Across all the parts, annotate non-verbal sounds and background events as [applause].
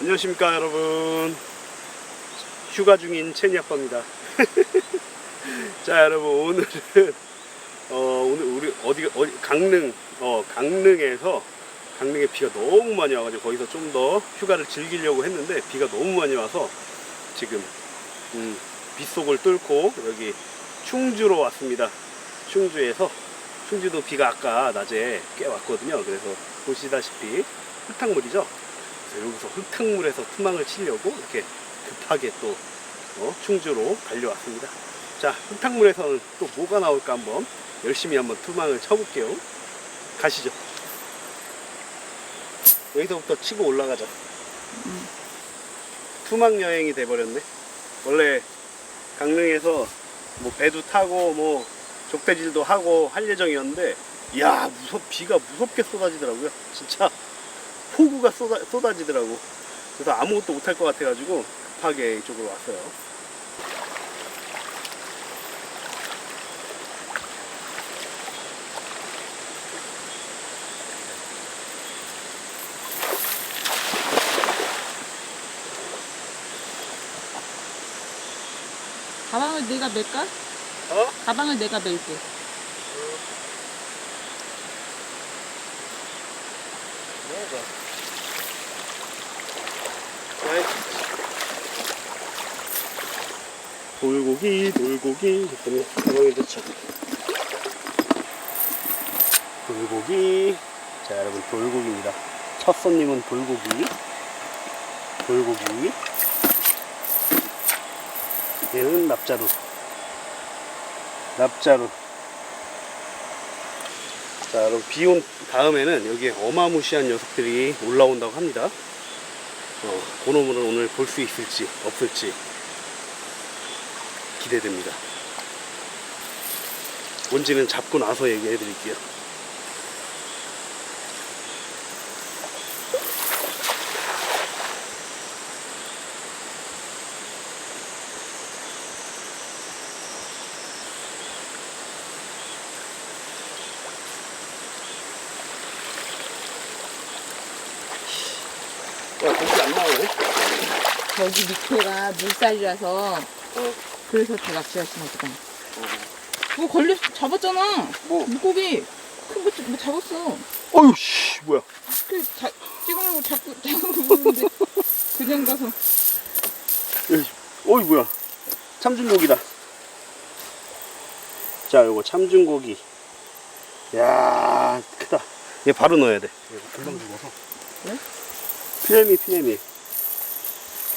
안녕하십니까 여러분. 휴가 중인 채니 아빠입니다. [laughs] 자 여러분 오늘은 어 오늘 우리 어디 어디 강릉 어 강릉에서 강릉에 비가 너무 많이 와가지고 거기서 좀 더 휴가를 즐기려고 했는데 비가 너무 많이 와서 지금 음, 빗속을 뚫고 여기 충주로 왔습니다 충주에서 충주도 비가 아까 낮에 꽤 왔거든요 그래서 보시다시피 흙탕물이죠 여기서 흙탕물에서 투망을 치려고 이렇게 급하게 또 어, 충주로 달려왔습니다. 자, 흙탕물에서는 또 뭐가 나올까 한번 열심히 한번 투망을 쳐볼게요. 가시죠. 여기서부터 치고 올라가자. 투망 여행이 돼버렸네. 원래 강릉에서 뭐 배도 타고 뭐 족대질도 하고 할 예정이었는데, 이야, 무섭, 비가 무섭게 쏟아지더라고요. 진짜. 폭우가 쏟아, 쏟아지더라고. 그래서 아무것도 못할 것 같아가지고 급하게 이쪽으로 왔어요. 내가 맬까? 어? 가방을 내가 맬게. 돌고기, 돌고기. 그랬더니 가방에 넣자. 돌고기. 자, 여러분, 돌고기입니다. 첫 손님은 돌고기. 돌고기. 얘는 납자루. 납자루. 자, 여러분, 비 온 다음에는 여기에 어마무시한 녀석들이 올라온다고 합니다. 어, 그놈을 오늘 볼 수 있을지, 없을지. 기대됩니다. 뭔지는 잡고 나서 얘기해 드릴게요. 야, 고기 안 나오네? 여기 밑에가 물살이라서 어. 그래서 다 낚시하시나 보다. 뭐 걸려 잡았잖아. 뭐? 물고기 큰 거 뭐 잡았어. 어휴, 씨, 뭐야. 그 자, 찍으려고 자꾸 자꾸 보는데 [laughs] 그냥 가서 에이, 어이, 뭐야. 참중고기다. 자, 요거 참중고기. 야 크다. 얘 바로 넣어야 돼. 얘 금방 죽어서. 왜? 피레미, 피레미.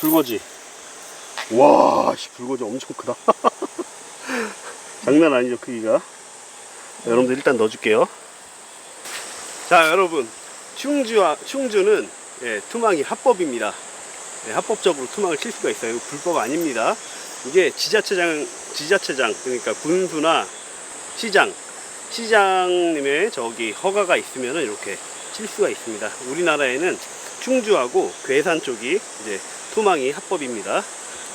불거지. 와, 씨, 불거지 엄청 크다. [laughs] 장난 아니죠, 크기가. 자, 여러분들 일단 넣어줄게요. 자, 여러분. 충주와, 충주는 예, 투망이 합법입니다. 네, 합법적으로 투망을 칠 수가 있어요. 불법 아닙니다. 이게 지자체장, 지자체장, 그러니까 군수나 시장, 시장님의 저기 허가가 있으면 이렇게 칠 수가 있습니다. 우리나라에는 충주하고 괴산 쪽이 이제 투망이 합법입니다.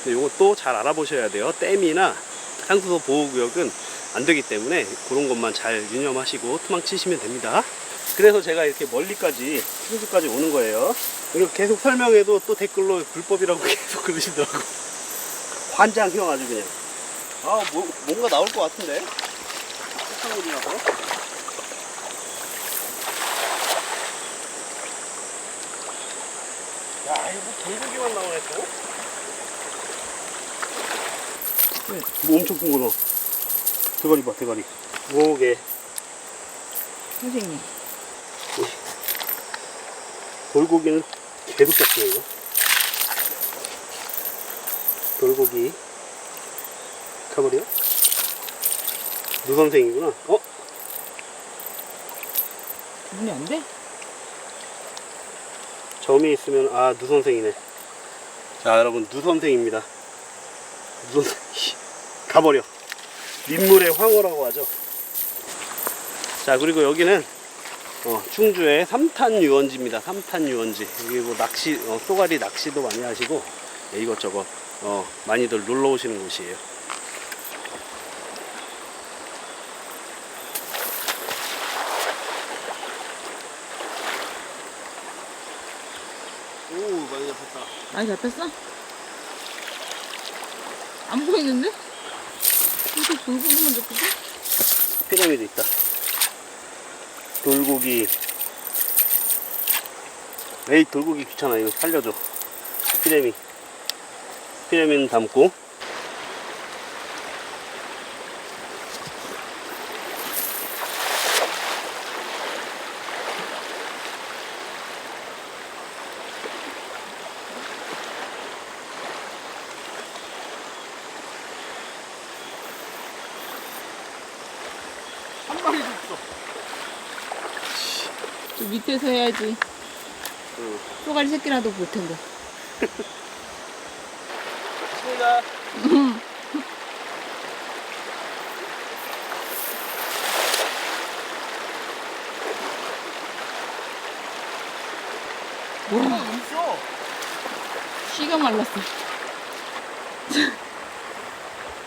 이것도 잘 알아보셔야 돼요. 댐이나 상수도 보호구역은 안 되기 때문에 그런 것만 잘 유념하시고 투망 치시면 됩니다. 그래서 제가 이렇게 멀리까지 충주까지 오는 거예요. 이거 계속 설명해도 또 댓글로 불법이라고 [laughs] 계속 그러시더라고. 환장형 아주 그냥. 아, 뭐, 뭔가 나올 것 같은데? 세상이라고. 야, 이거 뭐 돌고기만 나오네 또? 뭐 엄청 큰 거다. 대가리 봐, 대가리. 무게. 선생님. 돌고기는 계속 잡혀요, 이거. 돌고기. 가버려? 누 선생이구나. 어? 구분이 안 돼? 점이 있으면, 아, 누 선생이네. 자, 여러분, 누 선생입니다. 누 선생. [laughs] 가버려. 민물의 황어라고 하죠. 자, 그리고 여기는 어, 충주의 삼탄 유원지입니다. 삼탄 유원지. 여기 뭐 낚시, 어, 쏘가리 낚시도 많이 하시고 예, 이것저것 어, 많이들 놀러 오시는 곳이에요. 많이 잡혔어? 안 보이는데? 이렇게 돌고기만 잡혔어? 피라미드 있다. 돌고기. 에이, 돌고기 귀찮아. 이거 살려줘. 피라미. 피라미는 담고. 한 마리도 없어. 저 밑에서 해야지. 응. 쪼가리 새끼라도 볼 텐데. 좋습니다. 와, 있어. 씨가 말랐어.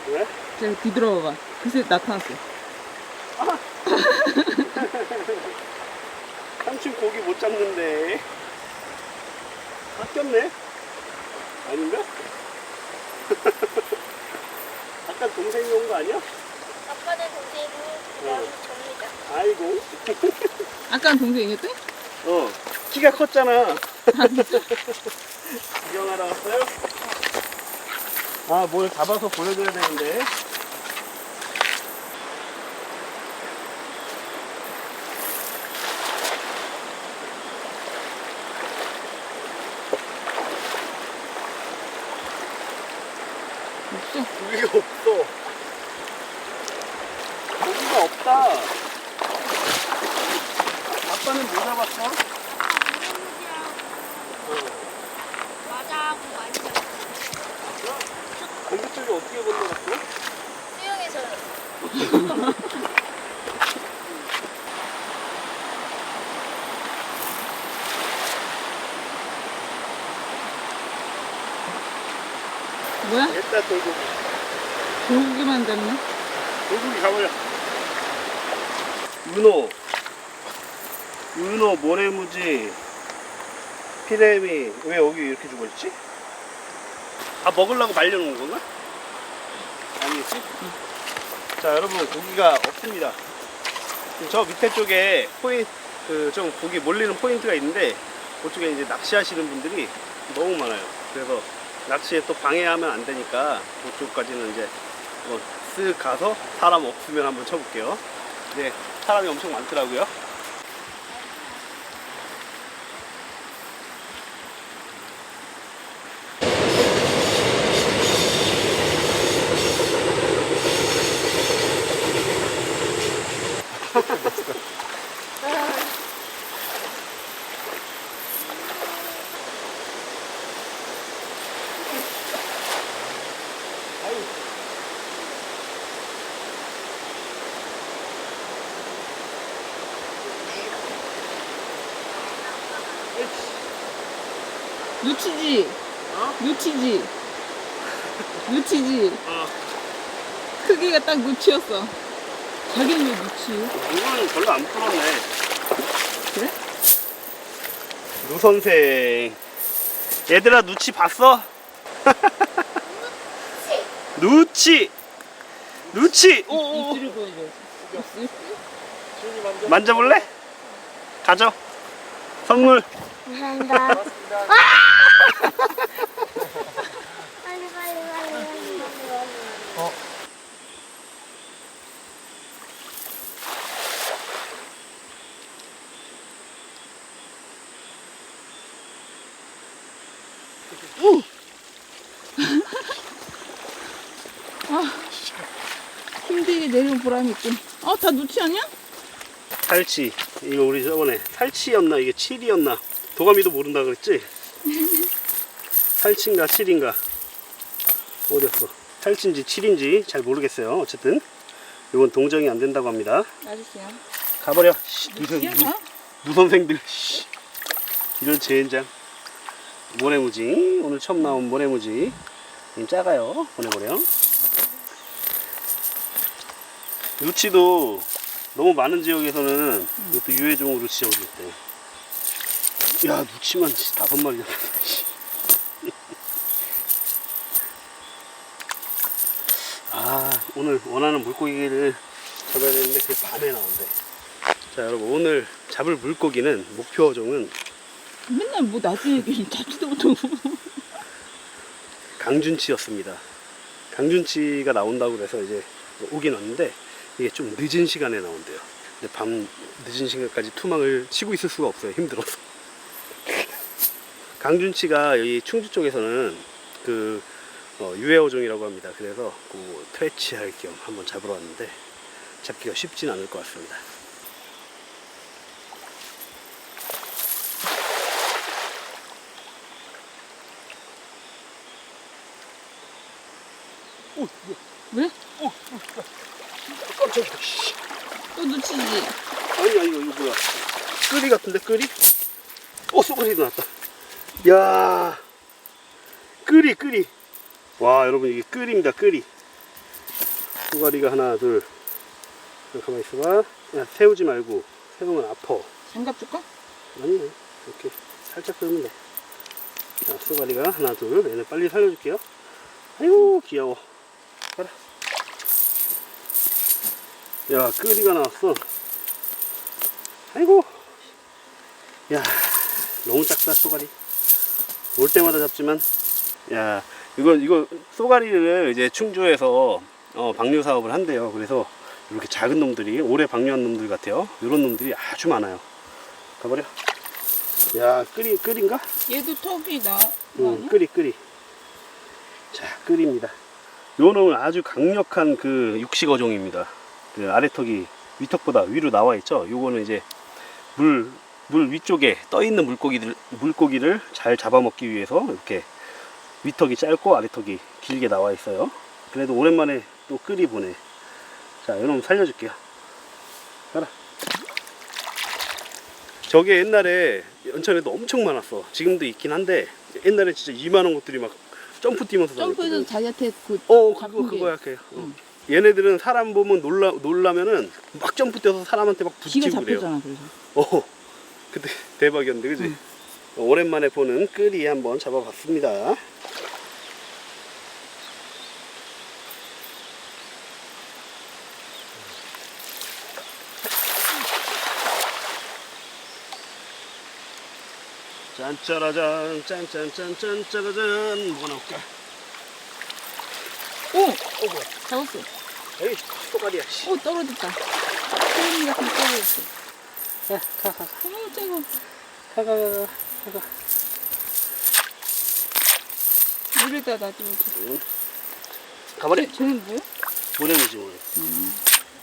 왜? 제가 뒤돌아봐봐. 글쎄 나타났어. [laughs] 삼촌 고기 못 잡는데. 바뀌었네? 아닌가? [laughs] 아까 동생이 온 거 아니야? 아빠는 동생이 그냥 접니다. 아이고. [laughs] 아까는 동생이었대? 어, 키가 컸잖아. 구경하러 왔어요? 아, 뭘 잡아서 보여줘야 되는데. 없어. 고기가 없어. 고기가 없다. 아빠는 뭐 잡았어? 맞아하고 많이 잡았어요. 고기 쪽이 어떻게 건너갔어? 수영에서는 뭐야? 일단 돌고기. 돌 고기만 잡네? 돌고기 가버려. 윤호. 윤호, 모래무지, 피레미. 왜 여기 이렇게 죽어있지? 아, 먹으려고 말려놓은 건가? 아니겠지? 자, 여러분, 고기가 없습니다. 저 밑에 쪽에 포인트, 그, 좀 고기 몰리는 포인트가 있는데, 그쪽에 이제 낚시하시는 분들이 너무 많아요. 그래서 낚시에 또 방해하면 안 되니까, 그쪽까지는 이제 뭐쓱 가서 사람 없으면 한번 쳐볼게요. 네, 사람이 엄청 많더라고요. 누치지? 어? 누치지? 누치지? 어, 크기가 딱 누치였어. 자기는 왜 누치? 이거는 별로 안 풀었네. 그래? 루 선생. 얘들아, 누치 봤어? 누치! 누치! 오, 오, 오. 입술을 보여줘. 입술? 만져볼래? 가져. 선물. 감사합니다. 아! [laughs] 빨리 빨리 빨리 빨리 빨리 빨리. 힘들게 내려온 보람이 있군. 어, 다 누치 아니야? 탈치. 이거 우리 저번에 탈치였나? 이게 7이었나? 도가미도 모른다 그랬지? [laughs] 탈치인가 7인가? 어디였어? 탈치인지 7인지 잘 모르겠어요. 어쨌든 이건 동정이 안 된다고 합니다. 맞으세요. 가버려. 씨, 무슨 누치야? 다? 무선생들. 씨. 이런 젠장. 모래무지. 오늘 처음 나온 모래무지. 좀 작아요. 보내버려 루치도 너무 많은 지역에서는 이것도 유해종으로 지적이 있대 야 루치만 다섯 마리 잡 [laughs] 아, 오늘 원하는 물고기를 잡아야 되는데 그게 밤에 나온대. 자, 여러분, 오늘 잡을 물고기는, 목표종은 맨날 뭐 나중에 잡지도 못하고. 강준치였습니다 강준치가 나온다고 그래서 이제 오긴 왔는데 이게 좀 늦은 시간에 나온대요 근데 밤 늦은 시간까지 투망을 치고 있을 수가 없어요 힘들어서 강준치가 여기 충주 쪽에서는 그 어, 유해어종이라고 합니다. 그래서 그 퇴치할 겸 한번 잡으러 왔는데 잡기가 쉽진 않을 것 같습니다. 오? 왜? 깜짝이야. 씨. 또 놓치지. 아니야 이거 이거 뭐야? 끄리 같은데 끄리? 어 쏘가리도 났다. 야, 끄리 끄리. 와 여러분 이게 끄리입니다 끄리. 쏘가리가 하나 둘. 야, 가만 있어봐. 야 세우지 말고 세우면 아파. 장갑 줄까? 아니야 이렇게 살짝 세우면 돼. 자 쏘가리가 하나 둘. 얘네 빨리 살려줄게요. 아이고 귀여워. 가라. 야 끄리가 나왔어. 아이고. 야, 너무 작다, 쏘가리. 올 때마다 잡지만. 야, 이거, 이거, 쏘가리를 이제 충주에서, 어, 방류 사업을 한대요. 그래서 이렇게 작은 놈들이, 오래 방류한 놈들 같아요. 이런 놈들이 아주 많아요. 가버려. 야, 끄리, 끄리인가? 얘도 턱이 나. 응? 끄리, 끄리. 자, 끄리입니다. 요 놈은 아주 강력한 그 육식 어종입니다. 그 아래턱이 위턱보다 위로 나와 있죠. 요거는 이제 물, 물 위쪽에 떠 있는 물고기들, 물고기를 잘 잡아먹기 위해서 이렇게 위턱이 짧고 아래턱이 길게 나와 있어요. 그래도 오랜만에 또 끄리 보네. 자, 요놈 살려줄게요. 가라. 저게 옛날에 연천에도 엄청 많았어. 지금도 있긴 한데 옛날에 진짜 이만한 것들이 막 점프 뛰면서 점프해서. 자기한테 그 어, 그거 그거야, 그거. 어. 응. 얘네들은 사람 보면 놀라 놀라면은 막 점프 뛰어서 사람한테 막 기가 부딪히고 그래요. 잡혔잖아 그래서. 어, 그때 대박이었는데, 그지? 응. 어, 오랜만에 보는 끄리 한번 잡아봤습니다. 짠짜라잔, 짠짠짠짠짜라잔, 뭐가 나올까? 오 어, 뭐야? 잡았어. 에이, 또가리야, 씨. 오 떨어졌다. 소금 같은 거 떨어졌어. 야, 가, 가, 가. 어 짜고. 가, 가, 가, 가, 가. 물에다 놔두고. 응. 가버려. 쟤는 뭐야? 모래무지, 모래. 음,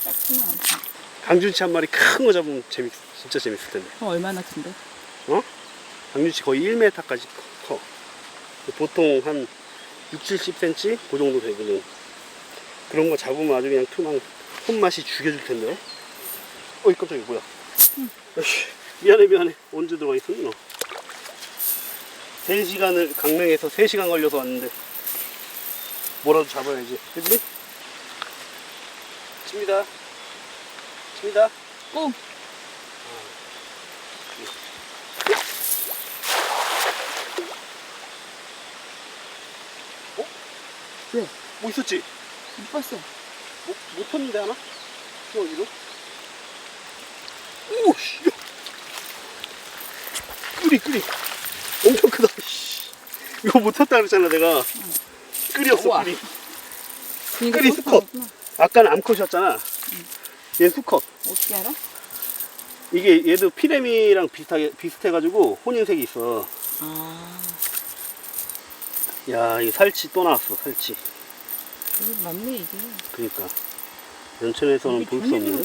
작구나. 강준치 한 마리 큰 거 잡으면 재밌, 진짜 재밌을 텐데. 어, 얼마나 큰데? 어? 강준치 거의 1m까지 커. 보통 한 6, 70cm? 그 정도 되거든. 그런 거 잡으면 아주 그냥 투망 손맛이 죽여줄 텐데. 어이, 깜짝이야, 뭐야. 어이씨, 미안해, 미안해. 언제 들어와 있었니, 너? 3시간을, 강릉에서 3시간 걸려서 왔는데, 뭐라도 잡아야지. 그지? 칩니다. 칩니다. 오 왜? 뭐 있었지? 못 봤어. 못, 못 쳤는데 하나? 여기로? 오, 씨. 야. 끄리, 끄리. 엄청 크다, 씨. 이거 못 쳤다 그랬잖아, 내가. 우와. 끄리. 그러니까 저렇게 수컷. 아까는 암컷이었잖아. 얘 수컷. 어떻게 알아? 이게 얘도 피레미랑 비슷하게, 비슷해가지고 혼인색이 있어. 아, 야, 이 살치 또 나왔어, 살치. 이게 맞네 이게. 그니까. 연천에서는 볼 수 없는.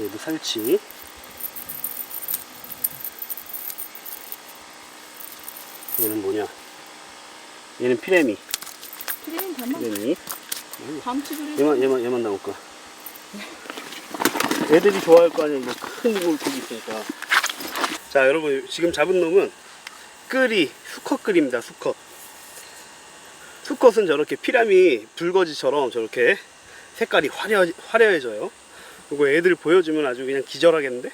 얘도 살치. 얘는 뭐냐? 얘는 피레미. 피레민 담아. 피레미. 해서. 얘만 얘만 얘만 나올까? 애들이 좋아할 거 아니야 이거 큰 물고기 있으니까. 자 여러분 지금 잡은 놈은 끄리 수컷 끄리입니다 수컷. 수컷은 저렇게 피라미 불거지처럼 저렇게 색깔이 화려, 화려해져요. 그리고 애들 보여주면 아주 그냥 기절하겠는데?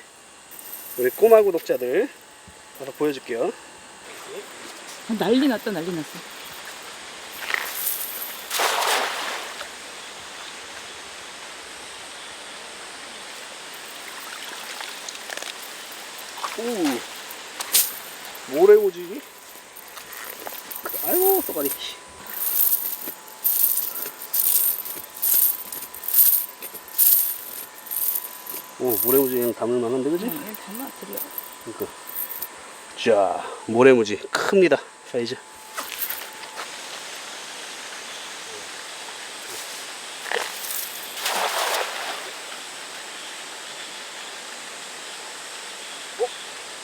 우리 꼬마 구독자들 가서 보여줄게요. 어, 난리 났다, 난리 났어. 오, 뭐래 오지? 아이고, 또가리. 담을 만한데, 그지? 응, 이거 담아 드려. 그러니까. 자, 모래무지 큽니다. 사이즈. 어?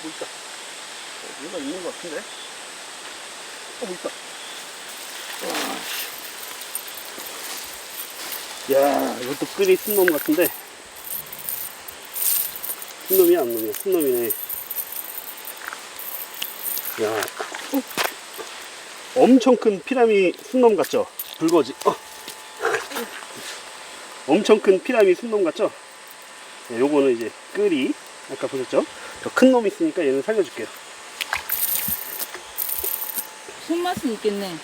뭐 있다. 어, 뭐가 있는 것 같은데? 어, 뭐 있다. 와. 야, 이것도 끓이 순놈 같은데. 순놈이야, 안 놈이야? 순놈이네. 야, 어. 엄청 큰 피라미 순놈 같죠? 불거지. 어. 엄청 큰 피라미 순놈 같죠? 네, 요거는 이제 끓이. 아까 보셨죠? 더큰놈 있으니까 얘는 살려줄게요. 손맛은 있겠네.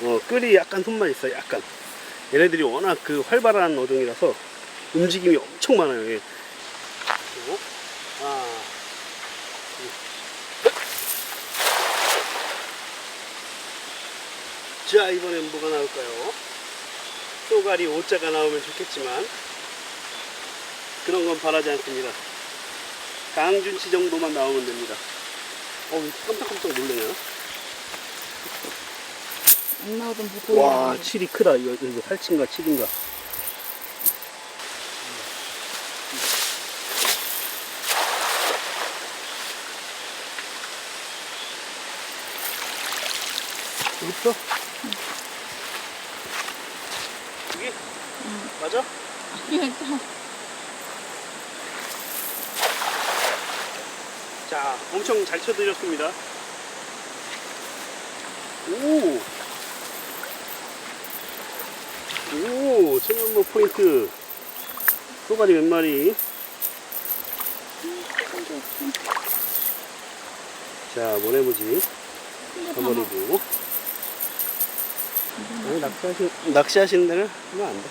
어, 끓이 약간 손만 있어요. 약간. 얘네들이 워낙 그 활발한 어종이라서 움직임이 엄청 많아요. 하나, 둘. 자, 이번엔 뭐가 나올까요? 쏘가리 오자가 나오면 좋겠지만 그런 건 바라지 않습니다. 강준치 정도만 나오면 됩니다. 어, 왜 이렇게 깜짝깜짝 놀래냐? 안 나오던 물고기. 와, 칠이 크다. 이거, 이거 살친가, 칠인가. 있어? 여기? 맞아? 자, 엄청 잘 쳐드렸습니다. 오! 오, 천연모 포인트. 쏘가리 몇 마리. 자, 모래무지 가버리고. 여기 낚시하시, 낚시하시는 데는 하면 안 돼.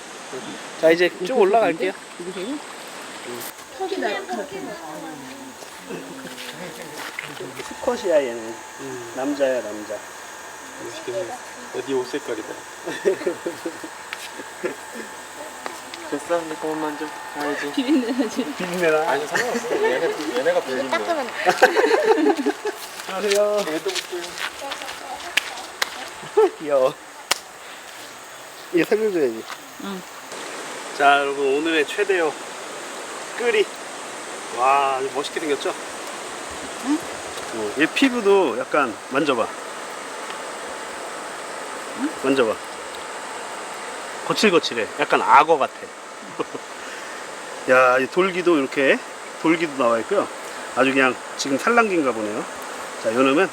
자, 이제 쭉 올라갈게요. 누구세요? 턱이 나. 수컷이야, 얘는. 남자야, 남자. 어디 옷 색깔이다. 됐어, 내 거만 만져. 가야지. 비린내 나지. 비린내나. 아니, 상관없어. 얘네, 얘네가 거야. 닦으면 [laughs] 안녕하세요. 얘도 볼게요. [laughs] 귀여워. 얘 살려줘야지. 응. 자, 여러분, 오늘의 최대요. 끓이. 와, 아주 멋있게 생겼죠? 응? 어, 얘 피부도 약간 만져봐. 만져봐. 거칠거칠해. 약간 악어 같아. [laughs] 야, 이 돌기도 이렇게, 돌기도 나와 있고요. 아주 그냥 지금 산란기인가 보네요. 자, 요놈은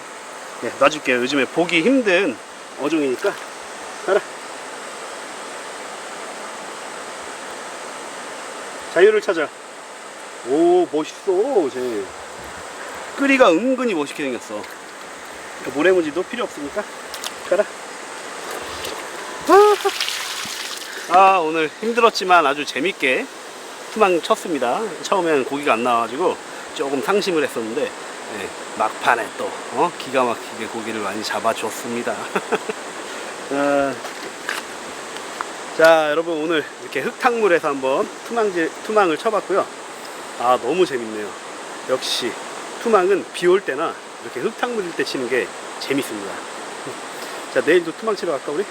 예, 놔줄게요. 요즘에 보기 힘든 어종이니까. 가라. 자유를 찾아. 오, 멋있어, 쟤. 끓이가 은근히 멋있게 생겼어. 그러니까 모래무지도 필요 없으니까. 가라. 아, 아, 오늘 힘들었지만 아주 재밌게 투망 쳤습니다. 처음에는 고기가 안 나와가지고 조금 상심을 했었는데, 예, 막판에 또, 어? 기가 막히게 고기를 많이 잡아줬습니다. [laughs] 아, 자, 여러분 오늘 이렇게 흙탕물에서 한번 투망질, 투망을 쳐봤고요. 아, 너무 재밌네요. 역시 투망은 비 올 때나 이렇게 흙탕물일 때 치는 게 재밌습니다. 자, 내일도 투망 치러 갈까, 우리?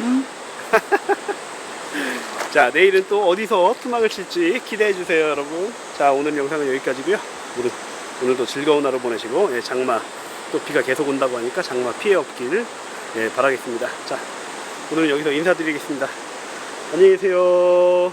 응. [laughs] 자, 내일은 또 어디서 투망을 칠지 기대해 주세요, 여러분. 자, 오늘 영상은 여기까지고요. 오늘, 오늘도 즐거운 하루 보내시고, 예, 장마 또 비가 계속 온다고 하니까 장마 피해 없기를 예, 바라겠습니다. 자, 오늘 여기서 인사드리겠습니다. 안녕히 계세요.